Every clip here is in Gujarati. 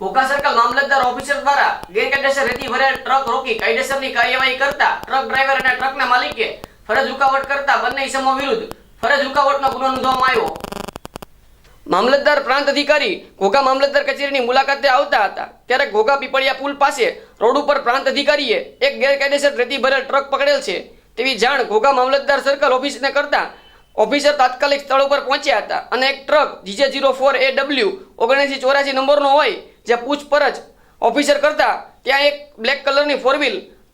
ઘોઘા સર્કલ મામલતદાર ઓફિસર દ્વારા ગેરકાયદેસર રેતી ભરેલ ટ્રક રોકી કાયદેસરની કાર્યવાહી કરતા ટ્રક ડ્રાઈવર અને ટ્રકના માલિકે ફરજ રૂકાવટ કરતા બંને ઇસમો વિરુદ્ધ ફરજ રૂકાવટનો ગુનો નોંધવામાં આવ્યો. મામલતદાર પ્રાંત અધિકારી ઘોઘા મામલતદાર કચેરીની મુલાકાતે આવતા હતા ત્યારે ઘોઘા પીપળિયા પુલ પાસે રોડ ઉપર પ્રાંત અધિકારીએ એક ગેરકાયદેસર રેતી ભરેલ ટ્રક પકડેલ છે તેવી જાણ ઘોઘા મામલતદાર સર્કલ ઓફિસને કરતા ઓફિસર તાત્કાલિક સ્થળ ઉપર પહોંચ્યા હતા અને એક truck GJ zero four A W ઓગણસી ચોરાસી નંબરનો હોય જે પૂછપરછ ઓફિસર કરતા ત્યાં એક બ્લેક કલરની ફોર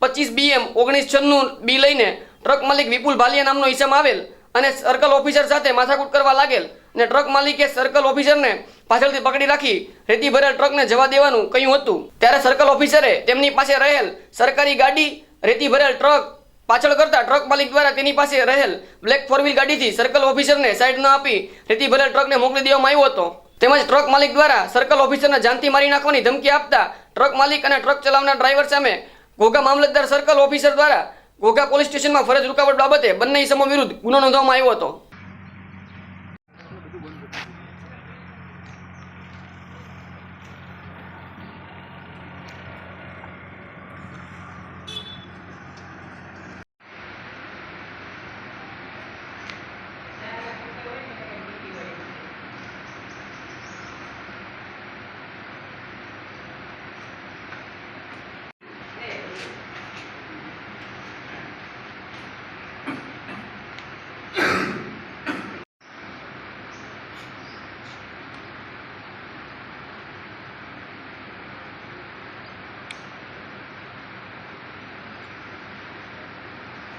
પચીસ બીએમ ઓગણીસ છન્નું બી લઈને ટ્રક માલિક વિપુલ ભાલિયા નામનો ઇસમ આવેલ અને સર્કલ ઓફિસર સાથે માથાકૂટ કરવા લાગેલ અને ટ્રક માલિકે સર્કલ ઓફિસરને પાછળથી પકડી રાખી રેતી ભરેલ ટ્રકને જવા દેવાનું કહ્યું હતું. ત્યારે સર્કલ ઓફિસરે તેમની પાસે રહેલ સરકારી ગાડી રેતી ભરેલ ટ્રક પાછળ કરતા ટ્રક માલિક દ્વારા તેની પાસે રહેલ બ્લેક ફોર ગાડીથી સર્કલ ઓફિસરને સાઈડ ન આપી રેતી ભરેલ ટ્રકને મોકલી દેવામાં આવ્યો હતો. તેમજ ટ્રક માલિક દ્વારા સર્કલ ઓફિસરને જાનથી મારી નાખવાની ધમકી આપતા ટ્રક માલિક અને ટ્રક ચલાવનાર ડ્રાઈવર સામે ઘોઘા મામલતદાર સર્કલ ઓફિસર દ્વારા ઘોઘા પોલીસ સ્ટેશનમાં ફરજ રૂકાવટ બાબતે બંને ઇસમો વિરુદ્ધ ગુનો નોંધવામાં આવ્યો હતો.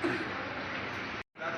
That's not.